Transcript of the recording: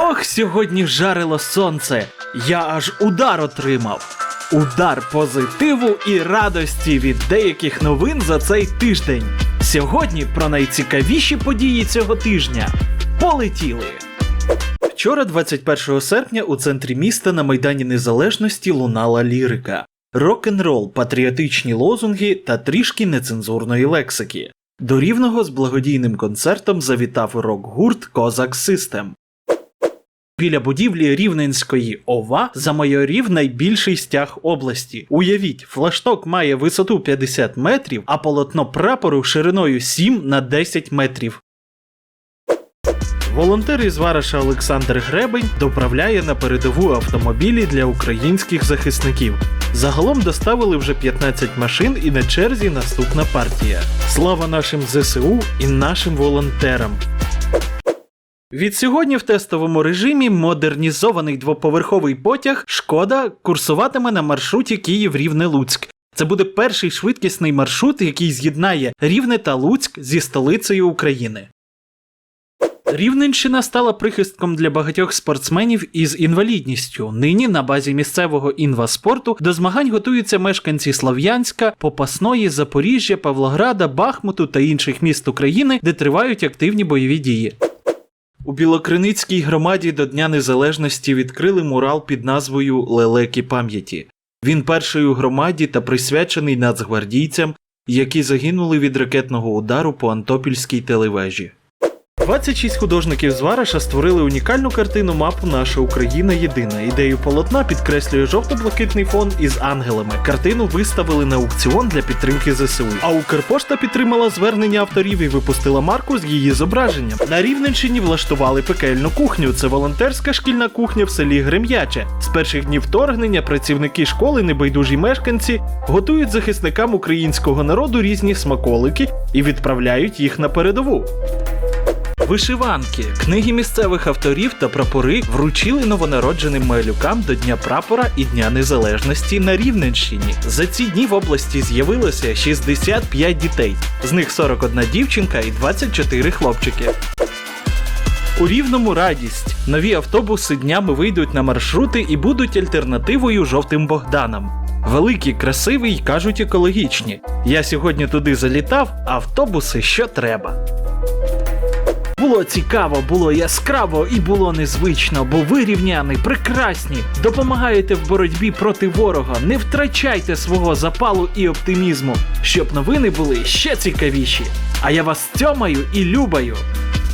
Ох, сьогодні жарило сонце. Я аж удар отримав. Удар позитиву і радості від деяких новин за цей тиждень. Сьогодні про найцікавіші події цього тижня. Полетіли! Вчора, 21 серпня, у центрі міста на Майдані Незалежності лунала лірика. Рок-н-рол, патріотичні лозунги та трішки нецензурної лексики. До рівного з благодійним концертом завітав рок-гурт Козак Систем. Біля будівлі Рівненської ОВА замайорів найбільший стяг області. Уявіть, флашток має висоту 50 метрів, а полотно прапору шириною 7 на 10 метрів. Волонтер із Вараша Олександр Гребень доправляє на передову автомобілі для українських захисників. Загалом доставили вже 15 машин і на черзі наступна партія. Слава нашим ЗСУ і нашим волонтерам! Від сьогодні в тестовому режимі модернізований двоповерховий потяг Шкода курсуватиме на маршруті Київ-Рівне-Луцьк. Це буде перший швидкісний маршрут, який з'єднає Рівне та Луцьк зі столицею України. Рівненщина стала прихистком для багатьох спортсменів із інвалідністю. Нині на базі місцевого інваспорту до змагань готуються мешканці Слав'янська, Попасної, Запоріжжя, Павлограда, Бахмуту та інших міст України, де тривають активні бойові дії. У Білокриницькій громаді до Дня Незалежності відкрили мурал під назвою Лелеки пам'яті. Він перший у громаді та присвячений нацгвардійцям, які загинули від ракетного удару по Антопільській телевежі. 26 художників з Вараша створили унікальну картину мапу Наша Україна єдина. Ідею полотна підкреслює жовто-блакитний фон із ангелами. Картину виставили на аукціон для підтримки ЗСУ. А Укрпошта підтримала звернення авторів і випустила марку з її зображенням. На Рівненщині влаштували пекельну кухню. Це волонтерська шкільна кухня в селі Грем'яче. З перших днів вторгнення працівники школи, небайдужі мешканці, готують захисникам українського народу різні смаколики і відправляють їх на передову. Вишиванки, книги місцевих авторів та прапори вручили новонародженим малюкам до Дня прапора і Дня Незалежності на Рівненщині. За ці дні в області з'явилося 65 дітей, з них 41 дівчинка і 24 хлопчики. У рівному радість. Нові автобуси днями вийдуть на маршрути і будуть альтернативою жовтим Богданам. Великі, красиві й кажуть екологічні. Я сьогодні туди залітав, автобуси що треба. Було цікаво, було яскраво і було незвично, бо ви рівняни, прекрасні, допомагаєте в боротьбі проти ворога. Не втрачайте свого запалу і оптимізму, щоб новини були ще цікавіші. А я вас цьомаю і любаю.